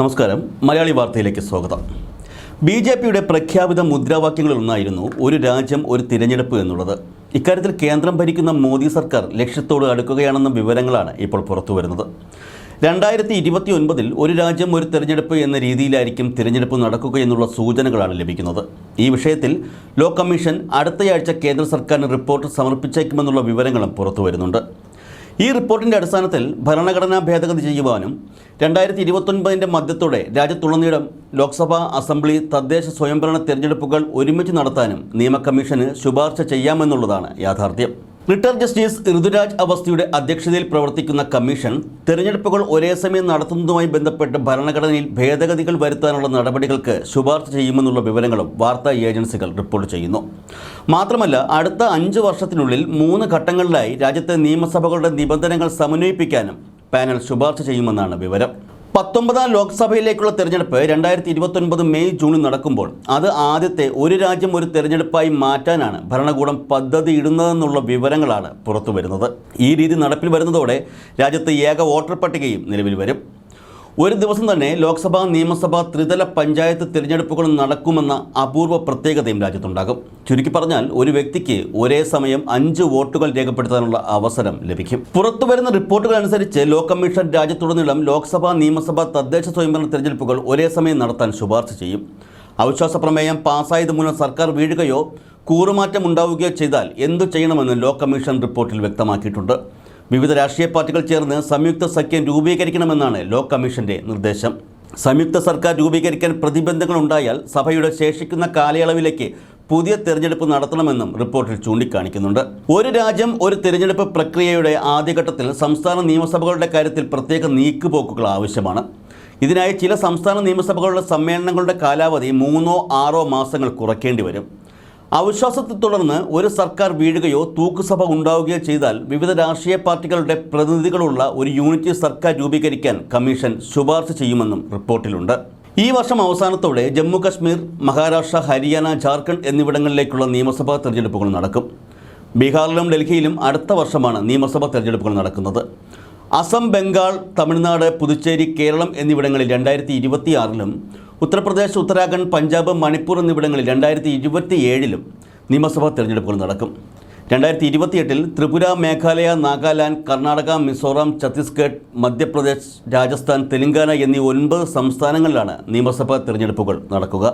നമസ്കാരം. മലയാളി വാർത്തയിലേക്ക് സ്വാഗതം. ബി ജെ പിയുടെ പ്രഖ്യാപിത മുദ്രാവാക്യങ്ങളിലൊന്നായിരുന്നു ഒരു രാജ്യം ഒരു തിരഞ്ഞെടുപ്പ് എന്നുള്ളത്. ഇക്കാര്യത്തിൽ കേന്ദ്രം ഭരിക്കുന്ന മോദി സർക്കാർ ലക്ഷ്യത്തോട് അടുക്കുകയാണെന്ന വിവരങ്ങളാണ് ഇപ്പോൾ പുറത്തു വരുന്നത് രണ്ടായിരത്തി ഇരുപത്തി ഒൻപതിൽ ഒരു രാജ്യം ഒരു തിരഞ്ഞെടുപ്പ് എന്ന രീതിയിലായിരിക്കും തിരഞ്ഞെടുപ്പ് നടക്കുക എന്നുള്ള സൂചനകളാണ് ലഭിക്കുന്നത്. ഈ വിഷയത്തിൽ ലോ കമ്മീഷൻ അടുത്തയാഴ്ച കേന്ദ്ര സർക്കാരിന് റിപ്പോർട്ട് സമർപ്പിച്ചേക്കുമെന്നുള്ള വിവരങ്ങളും പുറത്തുവരുന്നുണ്ട്. ഈ റിപ്പോർട്ടിന്റെ അടിസ്ഥാനത്തിൽ ഭരണഘടനാ ഭേദഗതി ചെയ്യുവാനും രണ്ടായിരത്തി ഇരുപത്തൊൻപതിന്റെ മധ്യത്തോടെ രാജ്യത്തുടനീളം ലോക്സഭാ അസംബ്ലി തദ്ദേശ സ്വയംഭരണ തിരഞ്ഞെടുപ്പുകൾ ഒരുമിച്ച് നടത്താനും നിയമ കമ്മീഷന് ശുപാർശ ചെയ്യാമെന്നുള്ളതാണ് യാഥാർത്ഥ്യം. റിട്ടയർഡ് ജസ്റ്റിസ് ഋതുരാജ് അവസ്ഥയുടെ അധ്യക്ഷതയിൽ പ്രവർത്തിക്കുന്ന കമ്മീഷൻ തെരഞ്ഞെടുപ്പുകൾ ഒരേ സമയം നടത്തുന്നതുമായി ബന്ധപ്പെട്ട് ഭരണഘടനയിൽ ഭേദഗതികൾ വരുത്താനുള്ള നടപടികൾക്ക് ശുപാർശ ചെയ്യുമെന്നുള്ള വിവരങ്ങളും വാർത്താ ഏജൻസികൾ റിപ്പോർട്ട് ചെയ്യുന്നു. മാത്രമല്ല അടുത്ത അഞ്ച് വർഷത്തിനുള്ളിൽ മൂന്ന് ഘട്ടങ്ങളിലായി രാജ്യത്തെ നിയമസഭകളുടെ നിബന്ധനകൾ സമന്വയിപ്പിക്കാനും പാനൽ ശുപാർശ ചെയ്യുമെന്നാണ് വിവരം. പത്തൊമ്പതാം ലോക്സഭയിലേക്കുള്ള തെരഞ്ഞെടുപ്പ് രണ്ടായിരത്തി ഇരുപത്തൊൻപത് മെയ് ജൂണിൽ നടക്കുമ്പോൾ അത് ആദ്യത്തെ ഒരു രാജ്യം ഒരു തെരഞ്ഞെടുപ്പായി മാറ്റാനാണ് ഭരണകൂടം പദ്ധതി ഇടുന്നതെന്നുള്ള വിവരങ്ങളാണ് പുറത്തു വരുന്നത് ഈ രീതി നടപ്പിൽ വരുന്നതോടെ രാജ്യത്ത് ഏക വോട്ടർ പട്ടികയും നിലവിൽ വരും. ഒരു ദിവസം തന്നെ ലോക്സഭാ നിയമസഭാ ത്രിതല പഞ്ചായത്ത് തിരഞ്ഞെടുപ്പുകൾ നടക്കുമെന്ന അപൂർവ പ്രത്യേകതയും രാജ്യത്തുണ്ടാകും. ചുരുക്കി പറഞ്ഞാൽ ഒരു വ്യക്തിക്ക് ഒരേ സമയം അഞ്ച് വോട്ടുകൾ രേഖപ്പെടുത്താനുള്ള അവസരം ലഭിക്കും. പുറത്തുവരുന്ന റിപ്പോർട്ടുകൾ അനുസരിച്ച് ലോ കമ്മീഷൻ രാജ്യത്തുടനീളം ലോക്സഭാ നിയമസഭാ തദ്ദേശ സ്വയംഭരണ തിരഞ്ഞെടുപ്പുകൾ ഒരേ സമയം നടത്താൻ ശുപാർശ ചെയ്യും. അവിശ്വാസ പ്രമേയം പാസ്സായത് മൂലം സർക്കാർ വീഴുകയോ കൂറുമാറ്റം ഉണ്ടാവുകയോ ചെയ്താൽ എന്തു ചെയ്യണമെന്ന് ലോ കമ്മീഷൻ റിപ്പോർട്ടിൽ വ്യക്തമാക്കിയിട്ടുണ്ട്. വിവിധ രാഷ്ട്രീയ പാർട്ടികൾ ചേർന്ന് സംയുക്ത സഖ്യം രൂപീകരിക്കണമെന്നാണ് ലോ കമ്മീഷന്റെ നിർദ്ദേശം. സംയുക്ത സർക്കാർ രൂപീകരിക്കാൻ പ്രതിബന്ധങ്ങൾ ഉണ്ടായാൽ സഭയുടെ ശേഷിക്കുന്ന കാലയളവിലേക്ക് പുതിയ തെരഞ്ഞെടുപ്പ് നടത്തണമെന്നും റിപ്പോർട്ടിൽ ചൂണ്ടിക്കാണിക്കുന്നുണ്ട്. ഒരു രാജ്യം ഒരു തിരഞ്ഞെടുപ്പ് പ്രക്രിയയുടെ ആദ്യഘട്ടത്തിൽ സംസ്ഥാന നിയമസഭകളുടെ കാര്യത്തിൽ പ്രത്യേക നീക്കുപോക്കുകൾ ആവശ്യമാണ്. ഇതിനായി ചില സംസ്ഥാന നിയമസഭകളുടെ സമ്മേളനങ്ങളുടെ കാലാവധി മൂന്നോ ആറോ മാസങ്ങൾ കുറയ്ക്കേണ്ടി വരും. അവിശ്വാസത്തെ തുടർന്ന് ഒരു സർക്കാർ വീഴുകയോ തൂക്കുസഭ ഉണ്ടാവുകയോ ചെയ്താൽ വിവിധ രാഷ്ട്രീയ പാർട്ടികളുടെ പ്രതിനിധികളുള്ള ഒരു യൂണിറ്റ് സർക്കാർ രൂപീകരിക്കാൻ കമ്മീഷൻ ശുപാർശ ചെയ്യുമെന്നും റിപ്പോർട്ടിലുണ്ട്. ഈ വർഷം അവസാനത്തോടെ ജമ്മു കശ്മീർ മഹാരാഷ്ട്ര ഹരിയാന ജാർഖണ്ഡ് എന്നിവിടങ്ങളിലേക്കുള്ള നിയമസഭാ തെരഞ്ഞെടുപ്പുകൾ നടക്കും. ബീഹാറിലും ഡൽഹിയിലും അടുത്ത വർഷമാണ് നിയമസഭാ തെരഞ്ഞെടുപ്പുകൾ നടക്കുന്നത്. അസം ബംഗാൾ തമിഴ്നാട് പുതുച്ചേരി കേരളം എന്നിവിടങ്ങളിൽ രണ്ടായിരത്തി ഇരുപത്തിയാറിലും ഉത്തർപ്രദേശ് ഉത്തരാഖണ്ഡ് പഞ്ചാബ് മണിപ്പൂർ എന്നിവിടങ്ങളിൽ രണ്ടായിരത്തി ഇരുപത്തിയേഴിലും നിയമസഭാ തെരഞ്ഞെടുപ്പുകൾ നടക്കും. രണ്ടായിരത്തി ഇരുപത്തിയെട്ടിൽ ത്രിപുര മേഘാലയ നാഗാലാൻഡ് കർണാടക മിസോറാം ഛത്തീസ്ഗഡ് മധ്യപ്രദേശ് രാജസ്ഥാൻ തെലങ്കാന എന്നീ ഒൻപത് സംസ്ഥാനങ്ങളിലാണ് നിയമസഭാ തെരഞ്ഞെടുപ്പുകൾ നടക്കുക.